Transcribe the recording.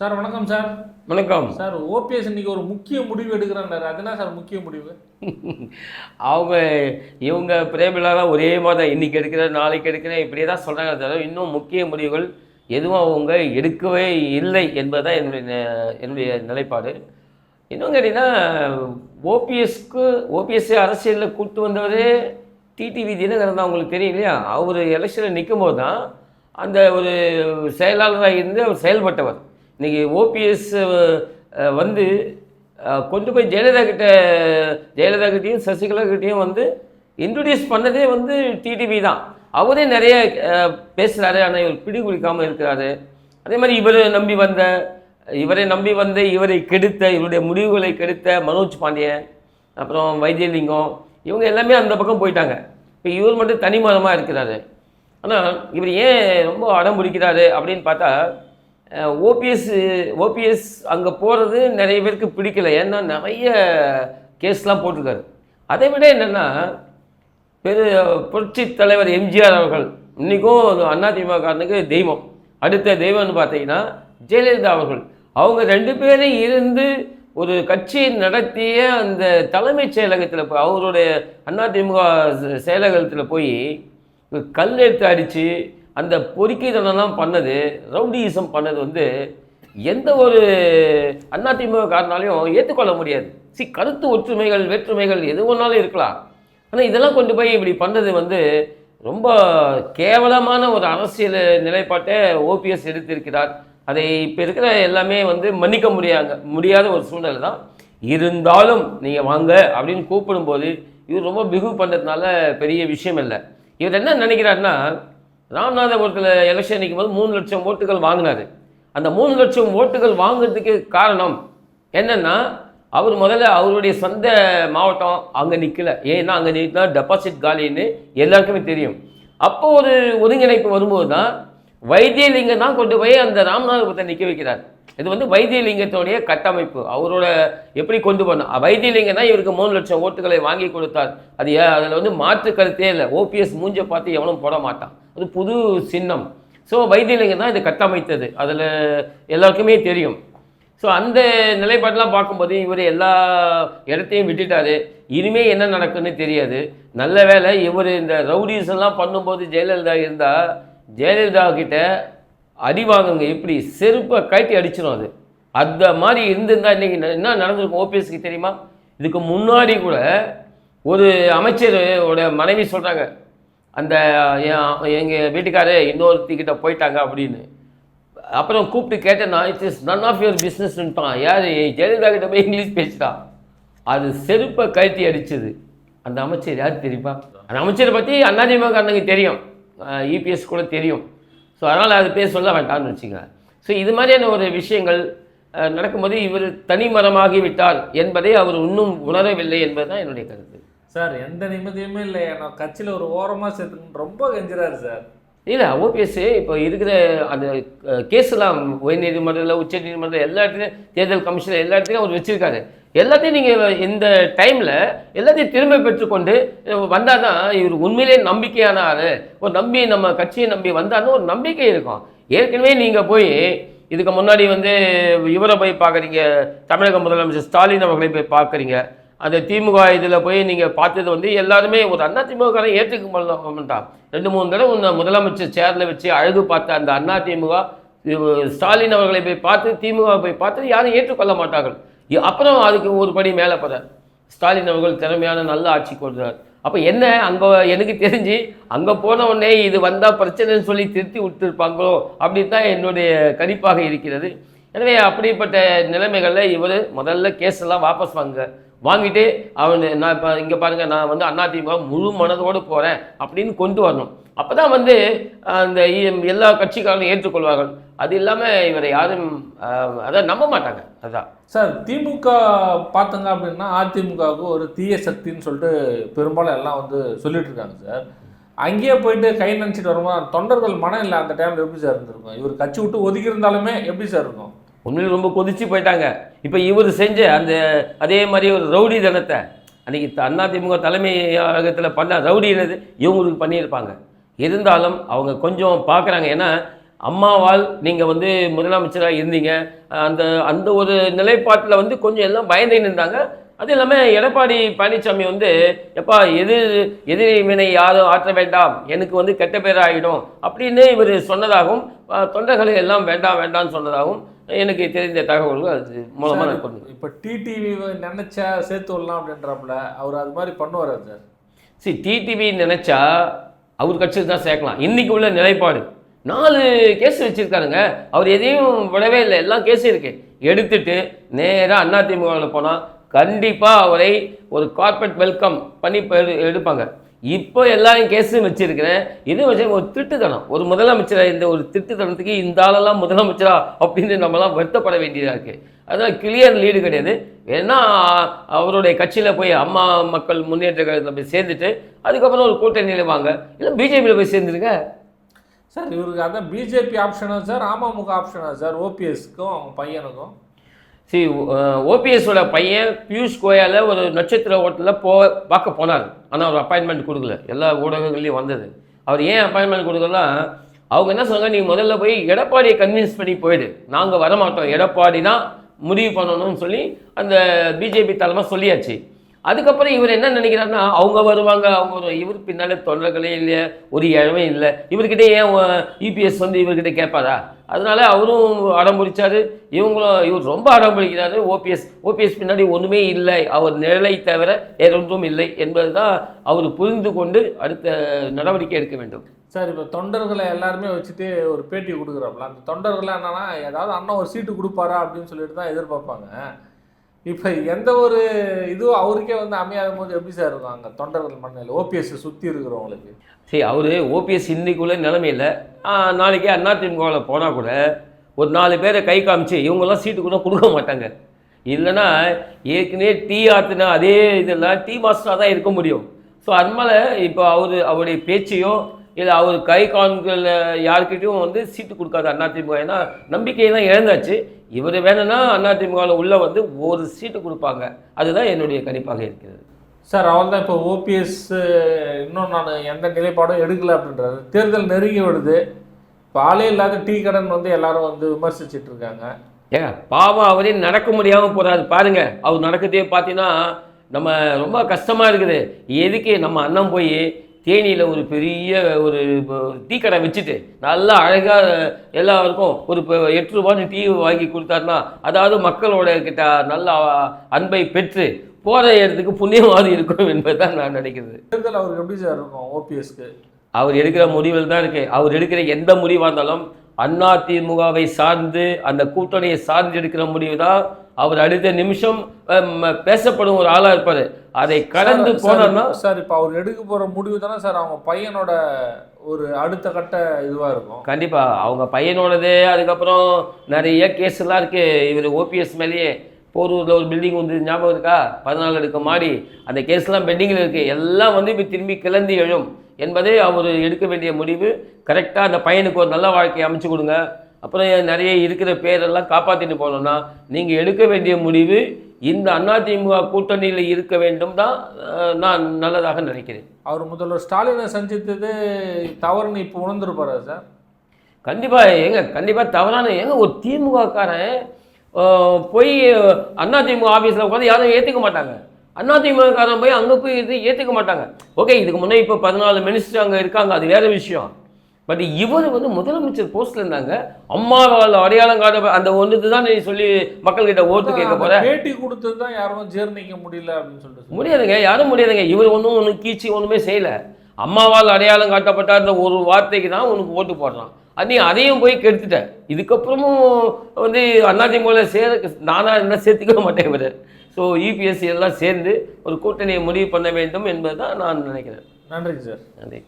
Sir வணக்கம் sir. வணக்கம். Sir OPS இன்னைக்கு ஒரு முக்கிய முடிவு எடுக்கிறாரு அது என்ன சார் முக்கிய முடிவு? அவங்க இவங்க பிரேமிலாலாம் ஒரே மாதிரி தான் இன்றைக்கி எடுக்கிற நாளைக்கு எடுக்கிற இப்படியே தான் சொல்கிறாங்க தவிர இன்னும் முக்கிய முடிவுகள் எதுவும் அவங்க எடுக்கவே இல்லை என்பதுதான் என்னுடைய ந- என்னுடைய நிலைப்பாடு. இன்னும் கேட்டிங்கன்னா ஓபிஎஸ்க்கு ஓபிஎஸ் அரசியலில் கூட்டு வந்தவரே டிடிவி தினகரன் தான் உங்களுக்கு தெரியும் இல்லையா? அவர் எலெக்ஷனில் நிற்கும் போது தான் அந்த ஒரு செயலாளராக இருந்து அவர் செயல்பட்டவர். இன்றைக்கி ஓபிஎஸ் வந்து கொண்டு போய் ஜெயலலிதா கிட்ட ஜெயலலிதா கிட்டேயும் சசிகலா கிட்டேயும் வந்து இன்ட்ரடியூஸ் பண்ணதே வந்து டிடிவி தான். அவரே நிறைய பேசுகிறாரு ஆனால் இவர் பிடி குடிக்காமல் இருக்கிறாரு. அதே மாதிரி இவரை நம்பி வந்த இவரை நம்பி வந்த இவரை கெடுத்த இவருடைய முடிவுகளை கெடுத்த மனோஜ் பாண்டியன் அப்புறம் வைத்தியலிங்கம் இவங்க எல்லாமே அந்த பக்கம் போயிட்டாங்க. இப்போ இவர் மட்டும் தனிமரமாக இருக்கிறாரு. ஆனால் இவர் ஏன் ரொம்ப அடம் பிடிக்கிறாரு அப்படின்னு பார்த்தா ஓபிஎஸ் ஓபிஎஸ் அங்கே போகிறது நிறைய பேருக்கு பிடிக்கல. ஏன்னா நிறைய கேஸ்லாம் போட்டிருக்காரு. அதை விட என்னென்னா பெரு புரட்சி தலைவர் எம்ஜிஆர் அவர்கள் இன்றைக்கும் அதிமுகனுக்கு தெய்வம். அடுத்த தெய்வம்னு பார்த்தீங்கன்னா ஜெயலலிதா அவர்கள். அவங்க ரெண்டு பேரும் இருந்து ஒரு கட்சியை நடத்திய அந்த தலைமைச் செயலகத்தில் போய் அவருடைய அதிமுக செயலகத்தில் போய் கல் எடுத்து அடித்து அந்த பொறுக்கிதனம்லாம் பண்ணது ரவுடியிசம் பண்ணது வந்து எந்த ஒரு அதிமுக காரனாலையும் ஏற்றுக்கொள்ள முடியாது. சி கருத்து ஒற்றுமைகள் வேற்றுமைகள் எது ஒன்றாலும் இருக்கலாம். ஆனால் இதெல்லாம் கொண்டு போய் இப்படி பண்ணது வந்து ரொம்ப கேவலமான ஒரு அரசியல் நிலைப்பாட்டை ஓபிஎஸ் எடுத்திருக்கிறார். அதை இப்போ இருக்கிற எல்லாமே வந்து மன்னிக்க முடியாங்க முடியாத ஒரு சூழ்நிலை தான். இருந்தாலும் நீங்கள் வாங்க அப்படின்னு கூப்பிடும்போது இவர் ரொம்ப பிகு பண்ணுறதுனால பெரிய விஷயம் இல்லை. இவர் என்ன நினைக்கிறாருன்னா ராமநாதபுரத்தில் எலெக்ஷன் நிற்கும் போது மூணு லட்சம் ஓட்டுகள் வாங்கினாரு. அந்த மூணு லட்சம் ஓட்டுகள் வாங்குறதுக்கு காரணம் என்னென்னா அவர் முதல்ல அவருடைய சொந்த மாவட்டம் அங்கே நிற்கல ஏன்னா அங்கே நிற்கினா டெபாசிட் காலின்னு எல்லாருக்குமே தெரியும். அப்போ ஒரு ஒருங்கிணைப்பு வரும்போது தான் வைத்தியலிங்கம் தான் கொண்டு போய் அந்த ராமநாதபுரத்தை நிற்க வைக்கிறார். இது வந்து வைத்தியலிங்கத்தோடைய கட்டமைப்பு. அவரோட எப்படி கொண்டு போனோம் வைத்தியலிங்கம் தான் இவருக்கு மூணு லட்சம் ஓட்டுகளை வாங்கி கொடுத்தார். அது அதில் வந்து மாற்று கருத்தே இல்லை. ஓபிஎஸ் மூஞ்ச பார்த்து எவனும் போட மாட்டான். அது புது சின்னம். ஸோ வைத்தியலிங்கம் தான் இதை கட்டமைத்தது. அதில் எல்லாருக்குமே தெரியும். ஸோ அந்த நிலைப்பாடெலாம் பார்க்கும்போது இவர் எல்லா இடத்தையும் விட்டுட்டாரு. இனிமே என்ன நடக்குன்னு தெரியாது. நல்ல வேளை இவர் இந்த ரவுடிஸ் எல்லாம் பண்ணும்போது ஜெயலலிதா இருந்தால் ஜெயலலிதா கிட்ட அடி வாங்குங்க எப்படி செருப்பை கட்டி அடிச்சிடும் அது. அந்த மாதிரி இருந்திருந்தால் இன்னைக்கு ந- என்ன நடந்திருக்கும் ஓபிஎஸ்க்கு தெரியுமா? இதுக்கு முன்னாடி கூட ஒரு அமைச்சரோட மனைவி சொல்கிறாங்க அந்த எங்கள் வீட்டுக்காரர் இன்னொருத்திக்கிட்ட போயிட்டாங்க அப்படின்னு. அப்புறம் கூப்பிட்டு கேட்டேன்னா it's is none of your பிஸ்னஸ்ன்ட்டான் யார்? ஜெயலலிதா கிட்ட போய் இங்கிலீஷ் பேசிட்டான் அது செருப்பை கழட்டி அடிச்சது. அந்த அமைச்சர் யார் தெரியுமா? அந்த அமைச்சரை பற்றி அண்ணாதிமுக அண்ணனுக்கு தெரியும் இபிஎஸ் கூட தெரியும். ஸோ அதனால் அது பேர் சொல்ல வேண்டாம்னு வச்சுங்க ஸோ இது மாதிரியான ஒரு விஷயங்கள் நடக்கும்போது இவர் தனிமரமாகி விட்டார் என்பதை அவர் இன்னும் உணரவில்லை என்பதுதான் என்னுடைய கருத்து. சார் எந்த நிம்மதியுமே இல்லை. நான் கட்சியில் ஒரு ஓரமாக சேர்த்துக்கணும் ரொம்ப கெஞ்சுறாரு சார். இல்லை ஓபிஎஸ் இப்போ இருக்கிற அந்த கேஸ்லாம் உயர்நீதிமன்றத்தில் உச்ச நீதிமன்றம் எல்லா இடத்துலையும் தேர்தல் கமிஷன் எல்லா இடத்துலையும் அவர் வச்சிருக்காரு. எல்லாத்தையும் நீங்கள் இந்த டைமில் எல்லாத்தையும் திரும்ப பெற்றுக்கொண்டு வந்தால் தான் இவர் உண்மையிலே நம்பிக்கையான ஆள் ஒரு நம்பி நம்ம கட்சியை நம்பி வந்தாலும் ஒரு நம்பிக்கை இருக்கும். ஏற்கனவே நீங்கள் போய் இதுக்கு முன்னாடி வந்து இவரை போய் பார்க்குறீங்க தமிழக முதலமைச்சர் ஸ்டாலின் அவர்களை போய் பார்க்குறீங்க. அந்த திமுக இதில் போய் நீங்கள் பார்த்தது வந்து எல்லாருமே ஒரு அண்ணா திமுக ஏற்றுக்க மாட்டான் ரெண்டு மூணு தடவை உன்னை முதலமைச்சர் சேரில் வச்சு அழகு பார்த்த அந்த அண்ணா திமுக ஸ்டாலின் அவர்களை போய் பார்த்து திமுக போய் பார்த்து யாரும் ஏற்றுக்கொள்ள மாட்டார்கள். அப்புறம் அதுக்கு ஒரு படி மேலே போகிறார் ஸ்டாலின் அவர்கள் திறமையான நல்ல ஆட்சி கொடுத்தார் அப்போ என்ன அங்கே எனக்கு தெரிஞ்சு அங்கே போன உடனே இது வந்தால் பிரச்சனைன்னு சொல்லி திருத்தி விட்டுருப்பாங்களோ அப்படின்னு தான் என்னுடைய கணிப்பாக இருக்கிறது. எனவே அப்படிப்பட்ட நிலைமைகளில் இவர் முதல்ல கேஸ் எல்லாம் வாபஸ் வாங்க வாங்கிட்டு அவன் நான் இப்போ இங்கே பாருங்கள் நான் வந்து அதிமுக முழு மனதோடு போகிறேன் அப்படின்னு கொண்டு வரணும். அப்போ தான் வந்து அந்த எல்லா கட்சிக்காரங்களும் ஏற்றுக்கொள்வார்கள். அது இல்லாமல் இவரை யாரும் அதான் நம்ப மாட்டாங்க. அதான். சார் திமுக பார்த்தங்க அப்படின்னா அதிமுகவுக்கு ஒரு தீய சக்தின்னு சொல்லிட்டு பெரும்பாலும் எல்லாம் வந்து சொல்லிட்டு இருக்காங்க சார். அங்கேயே போயிட்டு கை நினச்சிட்டு வரும்போது தொண்டர்கள் மனம் இல்லை அந்த டைமில் எப்படி சார் இருந்திருக்கும்? இவர் கட்சி விட்டு ஒதுக்கி இருந்தாலுமே எப்படி சார் இருக்கும்? உண்மையில் ரொம்ப கொதிச்சு போயிட்டாங்க. இப்போ இவர் செஞ்ச அந்த அதே மாதிரி ஒரு ரவுடி தனத்தை அன்றைக்கி அதிமுக தலைமையகத்தில் பண்ண ரவுடி என்னது இவங்களுக்கு பண்ணியிருப்பாங்க. இருந்தாலும் அவங்க கொஞ்சம் பார்க்குறாங்க. ஏன்னா அம்மாவால் நீங்கள் வந்து முதலமைச்சராக இருந்தீங்க. அந்த அந்த ஒரு நிலைப்பாட்டில் வந்து கொஞ்சம் எல்லாம் பயந்து நின்றாங்க அது இல்லாமல் எடப்பாடி பழனிசாமி வந்து எப்பா எது எதிர்வினை யாரும் ஆற்ற வேண்டாம். எனக்கு வந்து கெட்ட பேர் ஆகிடும் அப்படின்னு இவர் சொன்னதாகவும் தொண்டர்களை எல்லாம் வேண்டாம் வேண்டாம்னு சொன்னதாகவும் எனக்கு தெரிந்த தகவல்கள் அது மூலமாக நான் கொண்டு இப்போ டிடிவி நினைச்சா சேர்த்து விடலாம் அப்படின்றாப்புல. அவர் அது மாதிரி பண்ணுவாரா சார்? சரி டிடிவி நினைச்சா அவர் கட்சியில் தான் சேர்க்கலாம். இன்னைக்கு உள்ள நிலைப்பாடு. நாலு கேஸ் வச்சுருக்காருங்க அவர் எதையும் விடவே இல்லை. எல்லாம் கேஸும் இருக்குது எடுத்துட்டு நேராக அதிமுகவில் போனால் கண்டிப்பாக அவரை ஒரு கார்பரேட் வெல்கம் பண்ணி எடு- எடுப்பாங்க. இப்போ எல்லாரும் கேஸும் வச்சிருக்கிறேன். இது வச்சு ஒரு திட்டுத்தனம் ஒரு முதலமைச்சராக இந்த ஒரு திட்டுத்தனத்துக்கு இந்த ஆளெல்லாம் முதலமைச்சரா அப்படின்னு நம்மலாம் வருத்தப்பட வேண்டியதாக இருக்குது அதனால் கிளியர் லீடு கிடையாது. ஏன்னா அவருடைய கட்சியில் போய் அம்மா மக்கள் முன்னேற்ற கழகத்தில் போய் சேர்ந்துட்டு அதுக்கப்புறம் ஒரு கூட்டணியில் வாங்க. இல்லை பிஜேபியில் போய் சேர்ந்துருங்க. சார் இவருக்கு அதான் பிஜேபி ஆப்ஷனா சார் அமமுக ஆப்ஷனா சார் ஓபிஎஸ்க்கும் அவங்க பையனுக்கும். சரி ஓபிஎஸோட பையன் பியூஷ் கோயால ஒரு நட்சத்திர ஓட்டலில் போ பார்க்க போனார். ஆனால் அவர் அப்பாயின்மெண்ட் கொடுக்கல. எல்லா ஊடகங்கள்லையும் வந்தது. அவர் ஏன் அப்பாயின்மெண்ட் கொடுக்கலாம் அவங்க என்ன சொன்னாங்க நீ முதல்ல போய் எடப்பாடியை கன்வின்ஸ் பண்ணி போயிடு. நாங்கள் வரமாட்டோம். எடப்பாடி தான் முடிவு பண்ணணும்னு சொல்லி அந்த பிஜேபி தலைமை சொல்லியாச்சு. அதுக்கப்புறம் இவர் என்ன நினைக்கிறாருன்னா அவங்க வருவாங்க அவங்க வருவாங்க இவர் பின்னால் தொண்டர்களே இல்லை ஒரு இழமே இல்லை. இவர்கிட்ட ஏன் யூபிஎஸ் வந்து இவர்கிட்ட கேட்பாரா? அதனால அவரும் அடம் பிடிச்சாரு. இவங்களும் இவர் ரொம்ப அடம் பிடிக்கிறாரு. ஓபிஎஸ் ஓபிஎஸ் பின்னாடி ஒன்றுமே இல்லை. அவர் நிழலை தவிர வேறொன்றும் இல்லை என்பது தான் அவர் புரிந்து கொண்டு அடுத்த நடவடிக்கை எடுக்க வேண்டும். சார் இப்போ தொண்டர்களை எல்லாருமே வச்சுட்டு ஒரு பேட்டி கொடுக்குறாப்புல அந்த தொண்டர்கள் என்னன்னா ஏதாவது அண்ணன் ஒரு சீட்டு கொடுப்பாரா அப்படின்னு சொல்லிட்டு தான் எதிர்பார்ப்பாங்க. இப்போ எந்த ஒரு இதுவும் அவருக்கே வந்து அமையாத போது எப்படி சார் இருக்கும் அங்கே தொண்டர்கள் மண்ணில்? ஓபிஎஸ் சுற்றி இருக்கிறவங்களுக்கு. சரி அவர் ஓபிஎஸ் இன்னைக்குள்ள நிலைமையில் நாளைக்கே அதிமுகவில் போனால் கூட ஒரு நாலு பேரை கை காமிச்சு இவங்கெல்லாம் சீட்டு கூட கொடுக்க மாட்டாங்க. இல்லைன்னா ஏற்கனவே டீ ஆத்துன அதே இதெல்லாம் டீ மாஸ்டராக தான் இருக்க முடியும். ஸோ அதனால் இப்போ அவர் அவருடைய பேச்சையோ இல்லை அவர் கை காண்கள் யார்கிட்டயும் வந்து சீட்டு கொடுக்காது அதிமுக. ஏன்னா நம்பிக்கையெல்லாம் இழந்தாச்சு. இவர் வேணும்னா அதிமுகவில் உள்ள வந்து ஒரு சீட்டு கொடுப்பாங்க. அதுதான் என்னுடைய கணிப்பாக இருக்கிறது. சார் அவள் தான் இப்போ ஓபிஎஸ் இன்னும் நான் எந்த நிலைப்பாடும் எடுக்கல அப்படின்றாரு. தேர்தல் நெருங்கி வருது இப்போ ஆளே இல்லாத டீ கடன் வந்து எல்லாரும் வந்து விமர்சிச்சிட்டு இருக்காங்க. ஏங்க பாவம் அவரே நடக்க முடியாமல் போறாரு. பாருங்க அவர் நடக்கிறதே பார்த்தீங்கன்னா நம்ம ரொம்ப கஷ்டமாக இருக்குது. எதுக்கு நம்ம அண்ணன் போய் தேனியில் ஒரு பெரிய ஒரு ஒரு டீ கடை வச்சுட்டு நல்லா அழகாக எல்லாருக்கும் ஒரு எட்டு ரூபான்னு டீ வாங்கி கொடுத்தாருன்னா அதாவது மக்களோட கிட்ட நல்ல அன்பை பெற்று போகிற இடத்துக்கு புண்ணியமாவது இருக்கும் என்பது தான் நான் நினைக்கிறது. தேர்தல் அவருக்கு எப்படி சார் இருக்கும் ஓபிஎஸ்க்கு? அவர் எடுக்கிற முடிவில் தான் இருக்கு. அவர் எடுக்கிற எந்த முடிவாக இருந்தாலும் அதிமுகவை சார்ந்து அந்த கூட்டணியை சார்ந்து எடுக்கிற முடிவு தான் அவர் அடுத்த நிமிஷம் பேசப்படும் ஒரு ஆளாக இருப்பார். அதை கடந்து சார், போனார்னா? சார், சார் இப்போ அவர் எடுக்க போகிற முடிவு தானே சார் அவங்க பையனோட ஒரு அடுத்த கட்ட இதுவாக இருக்கும். கண்டிப்பாக அவங்க பையனோடது அதுக்கப்புறம் நிறைய கேஸ்லாம் இருக்குது இவர் ஓபிஎஸ் மேலேயே போரூரில் ஒரு பில்டிங் வந்து ஞாபகம் இருக்கா? பதினாலு அடுக்கு மாடி. அந்த கேஸ்லாம் பெண்டிங்கில் இருக்குது எல்லாம் வந்து இப்போ திரும்பி கிளந்து எழும் என்பதே அவர் எடுக்க வேண்டிய முடிவு. கரெக்டாக அந்த பையனுக்கு ஒரு நல்ல வாழ்க்கையை அமைச்சு கொடுங்க. அப்புறம் நிறைய இருக்கிற பேரெல்லாம் காப்பாற்றிட்டு போனோம்னா நீங்கள் எடுக்க வேண்டிய முடிவு இந்த அதிமுக கூட்டணியில் இருக்க வேண்டும் தான் நான் நல்லதாக நினைக்கிறேன். அவர் முதல்வர் ஸ்டாலினை சந்தித்தது தவறுன்னு இப்போ உணர்ந்துருப்பாரா சார்? கண்டிப்பாக ஏங்க கண்டிப்பாக தவறான ஏங்க ஒரு திமுகக்காரன் போய் அதிமுக ஆஃபீஸில் உட்காந்து யாரும் ஏற்றுக்க மாட்டாங்க. அதிமுகக்காரன் போய் அங்கே போய் இது ஏற்றுக்க மாட்டாங்க. ஓகே இதுக்கு முன்னே இப்போ பதினாலு மினிஸ்டர் அங்கே இருக்காங்க அது வேற விஷயம். பட் இவர் வந்து முதலமைச்சர் போஸ்ட்ல இருந்தாங்க. அம்மாவால் அடையாளம் காட்ட அந்த ஒன்று தான் நீ சொல்லி மக்கள்கிட்ட ஓட்டு கேட்க போற பேட்டி கொடுத்தது தான் யாரும் ஜீர்ணிக்க முடியல அப்படின்னு சொல்லிட்டு. முடியாதுங்க யாரும் முடியாதுங்க. இவர் ஒன்றும் ஒன்றும் கீச்சி ஒன்றுமே செய்யல. அம்மாவால் அடையாளம் காட்டப்பட்ட அந்த ஒரு வார்த்தைக்கு தான் உனக்கு ஓட்டு போடுறான். அது நீ அதையும் போய் கெடுத்துட்ட. இதுக்கப்புறமும் வந்து அதிமுகவில் சேர நானாக இருந்தால் சேர்த்துக்க மாட்டேன் இவர். ஸோ இபிஎஸ்சி எல்லாம் சேர்ந்து ஒரு கூட்டணியை முடிவு பண்ண வேண்டும் என்பது தான் நான் நினைக்கிறேன். நன்றிங்க சார். நன்றி.